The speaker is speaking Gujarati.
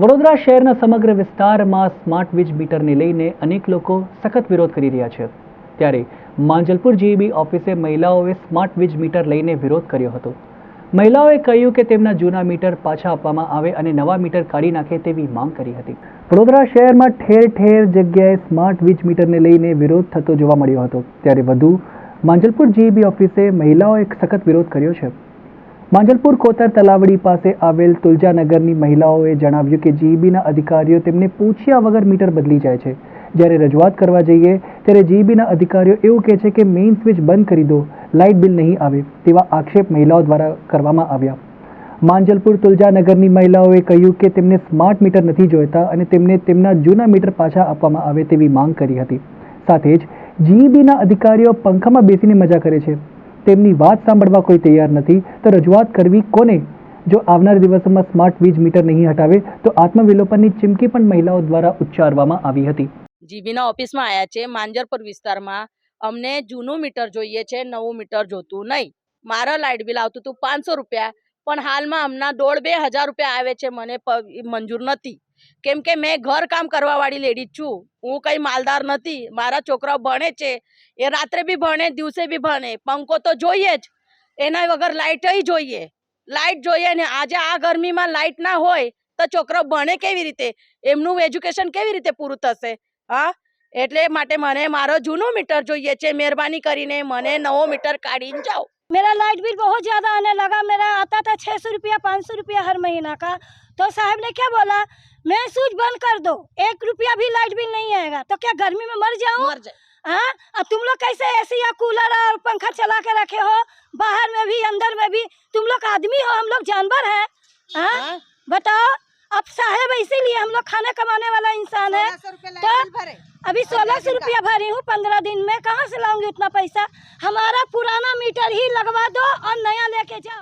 વડોદરા શહેરના સમગ્ર વિસ્તારમાં સ્માર્ટ વીજ મીટરને લઈને અનેક લોકો સખત વિરોધ કરી રહ્યા છે. ત્યારે માંજલપુર જીઈબી ઓફિસે મહિલાઓએ સ્માર્ટ વીજ મીટર લઈને વિરોધ કર્યો હતો. મહિલાઓએ કહ્યું કે તેમના જૂના મીટર પાછા આપવામાં આવે અને નવા મીટર કાઢી નાખે તેવી માંગ કરી હતી. વડોદરા શહેરમાં ઠેર ઠેર જગ્યાએ સ્માર્ટ વીજ મીટરને લઈને વિરોધ થતો જોવા મળ્યો હતો. ત્યારે વધુ માંજલપુર જીઈબી ઓફિસે મહિલાઓએ સખત વિરોધ કર્યો છે. માંજલપુર કોતર તલાવડી પાસે આવેલ તુલજાનગરની મહિલાઓએ જણાવ્યું કે જીઈબીના અધિકારીઓ તેમને પૂછ્યા વગર મીટર બદલી જાય છે. જ્યારે રજૂઆત કરવા જઈએ, ત્યારે જીઈબીના અધિકારીઓ એવું કહે છે કે મેઇન સ્વિચ બંધ કરી દો, લાઇટ બિલ નહીં આવે, તેવા આક્ષેપ મહિલાઓ દ્વારા કરવામાં આવ્યા. માંજલપુર તુલજાનગરની મહિલાઓએ કહ્યું કે તેમને સ્માર્ટ મીટર નથી જોઈતા અને તેમને તેમના જૂના મીટર પાછા આપવામાં આવે તેવી માંગ કરી હતી. સાથે જ જીઈબીના અધિકારીઓ પંખામાં બેસીને મજા કરે છે. તેમની વાત સાંભળવા કોઈ તૈયાર નથી. તો રજૂઆત કરવી કોને? જો આવનાર દિવસોમાં સ્માર્ટ વીજ મીટર નહીં હટાવે, તો આત્મવિલોપનની ચીમકી પણ મહિલાઓ દ્વારા ઉચ્ચારવામાં આવી હતી. જીબીના ઓફિસમાં આવ્યા છે માંજરપુર વિસ્તારમાં. અમને જૂનું મીટર જોઈએ છે, નવું મીટર જોતું નહીં. મારા લાઇટ બિલ આવતું હતું પાંચસો રૂપિયા, પણ હાલમાં હમણાં દોઢ બે હજાર રૂપિયા આવે છે, મને મંજૂર નથી. કેમ કે મેં ઘર કામ કરવાવાળી લેડીઝ છું. હું કંઈ માલદાર નથી. મારા છોકરાઓ ભણે છે. એ રાત્રે બી ભણે, દિવસે બી ભણે. પંખો તો જોઈએ જ. એના વગર લાઇટય જોઈએ. લાઇટ જોઈએ ને આજે આ ગરમીમાં લાઇટ ના હોય તો છોકરો ભણે કેવી રીતે? એમનું એજ્યુકેશન કેવી રીતે પૂરું થશે? હા? એટલે માટે મને મારો જૂનો મીટર જોઈએ છે, મહેરબાની કરીને મને નવો મીટર કાઢીને જાઓ. मेरा लाइट बिल बहुत ज़्यादा आने लगा। मेरा आता था छः सौ रुपया पाँच सौ रुपया हर महीना का। तो साहब ने क्या बोला? मैं स्विच बंद कर दो एक रुपया भी लाइट बिल नहीं आएगा। तो क्या गर्मी में मर जाऊँ? हाँ? अब तुम लोग कैसे ऐसे या कूलर और पंखा चला के रखे हो? बाहर में भी अंदर में भी। तुम लोग आदमी हो हम लोग जानवर हैं? हाँ।, हाँ। बताओ साहेब इसीलिए हम लोग खाना कमाने वाला इंसान है। तो अभी सोलह सौ तो रुपया भरी हूँ पंद्रह दिन में। कहाँ से लाऊँगी उतना पैसा? हमारा पुराना मीटर ही लगवा दो और नया लेके जाओ।